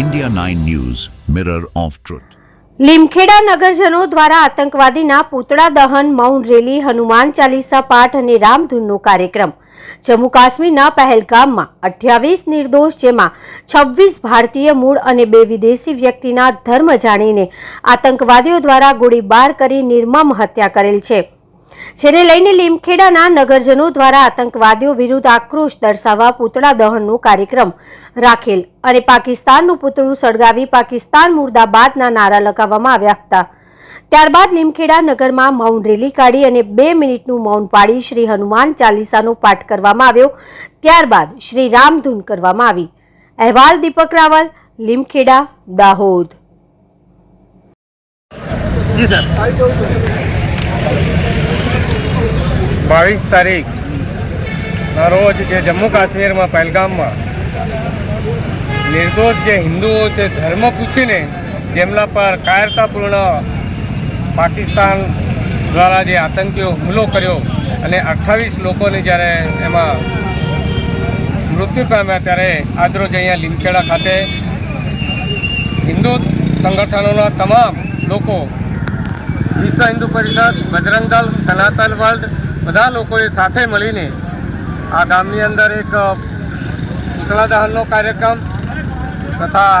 India 9 news mirror of truth Limkheda નગરજનો દ્વારા આતંકવાદીના પૂતળા દહન, મૌન રેલી, હનુમાન ચાલીસા પાઠ અને રામધૂનનો કાર્યક્રમ. જમ્મુ કાશ્મીરના પહેલગામમાં અઠ્યાવીસ નિર્દોષ જેમાં છવ્વીસ ભારતીય મૂળ અને બે વિદેશી વ્યક્તિના ધર્મ જાણીને આતંકવાદીઓ દ્વારા ગોળીબાર કરી નિર્મમ હત્યા કરેલ છે. જેને લઈને લીમખેડાના નગરજનો દ્વારા આતંકવાદીઓ વિરુદ્ધ આક્રોશ દર્શાવવા પૂતળા દહનનો કાર્યક્રમ રાખેલ અને પાકિસ્તાનનું પૂતળું સળગાવી પાકિસ્તાન મુર્દાબાદના નારા લગાવવામાં આવ્યા હતા. ત્યારબાદ લીમખેડા નગરમાં મૌન રેલી કાઢી અને બે મિનિટનું મૌન પાડી શ્રી હનુમાન ચાલીસાનો પાઠ કરવામાં આવ્યો. ત્યારબાદ શ્રી રામધૂન કરવામાં આવી. અહેવાલ દીપક રાવલ, લીમખેડા, દાહોદ. જી, સર. બાવીસ તારીખ રોજ જે જમ્મુ કાશ્મીરમાં, પહેલગામમાં, નિર્દોષ જે હિન્દુઓ છે, ધર્મ પૂછીને જેમના પર કાયરતાપૂર્ણ પાકિસ્તાન દ્વારા જે આતંકીઓ હુમલો કર્યો અને અઠ્ઠાવીસ લોકોને જ્યારે એમાં મૃત્યુ પામ્યા ત્યારે આજરોજ અહીંયા લીમખેડા ખાતે હિન્દુ સંગઠનોના તમામ લોકો વિશ્વ હિન્દુ પરિષદ બજરંગ દળ સનાતન વર્લ્ડ બધા લોકોએ સાથે મળીને આ ગામની અંદર એક પૂતળા દહનનો કાર્યક્રમ તથા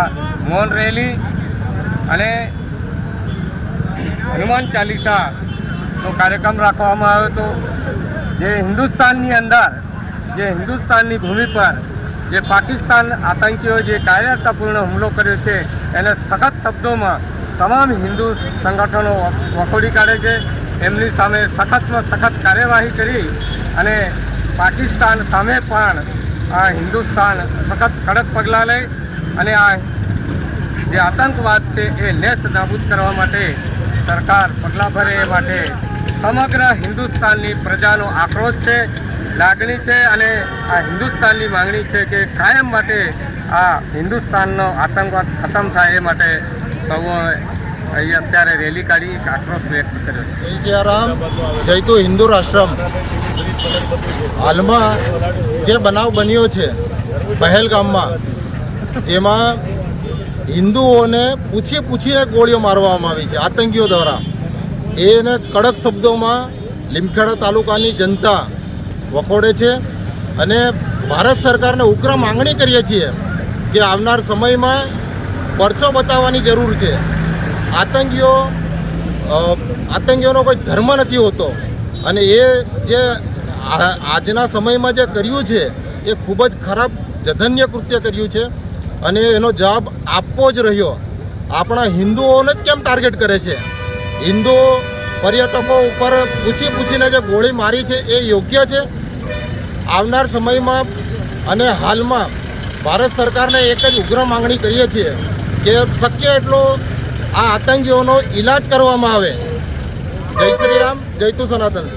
મૌન રેલી અને હનુમાન ચાલીસાનો કાર્યક્રમ રાખવામાં આવ્યો હતો. જે હિન્દુસ્તાનની અંદર, જે હિન્દુસ્તાનની ભૂમિ પર જે પાકિસ્તાન આતંકીઓ જે કાયરતાપૂર્ણ હુમલો કર્યો છે, એને સખત શબ્દોમાં તમામ હિન્દુ સંગઠનો વખોડી કાઢે છે. એમની સામે સખતમાં સખત કાર્યવાહી કરી અને પાકિસ્તાન સામે પણ આ હિન્દુસ્તાન સખત કડક પગલાં લે અને આ જે આતંકવાદ છે એ નેસ્ત નાબૂદ કરવા માટે સરકાર પગલાં ભરે એ માટે સમગ્ર હિન્દુસ્તાનની પ્રજાનો આક્રોશ છે, લાગણી છે અને આ હિન્દુસ્તાનની માંગણી છે કે કાયમ માટે આ હિન્દુસ્તાનનો આતંકવાદ ખતમ થાય એ માટે સૌએ અહીં અત્યારે રેલી કાઢી આક્રોશ વ્યક્ત કર્યો છે. જય સિયારામ જય તો હિન્દુ રાષ્ટ્રમ. હાલમાં જે બનાવ બન્યો છે પહેલગામમાં, જેમાં હિન્દુઓને પૂછી પૂછીને ગોળીઓ મારવામાં આવી છે, આતંકીઓ દ્વારા. એને કડક શબ્દોમાં લીમખેડા તાલુકાની જનતા વખોડે છે અને ભારત સરકારને ઉગ્ર માંગણી કરીએ છીએ કે આવનાર સમયમાં પરચો બતાવવાની જરૂર છે. આતંકીઓ આતંકીઓનો કોઈ ધર્મ નથી હોતો. અને એ જે આજના સમયમાં જે કર્યું છે, એ ખૂબ જ ખરાબ જઘન્ય કૃત્ય કર્યું છે. અને એનો જવાબ આપવો જ રહ્યો. આપણા હિન્દુઓને જ કેમ ટાર્ગેટ કરે છે? હિન્દુઓ પર્યટકો ઉપર પૂછી પૂછીને જે ગોળી મારી છે, એ યોગ્ય છે? આવનાર સમયમાં અને હાલમાં ભારત સરકારને એક જ ઉગ્ર માંગણી કરીએ છીએ કે શક્ય એટલો આ આતંકીઓનો ઈલાજ કરવામાં આવે. જય શ્રી રામ જય તું સનાતન.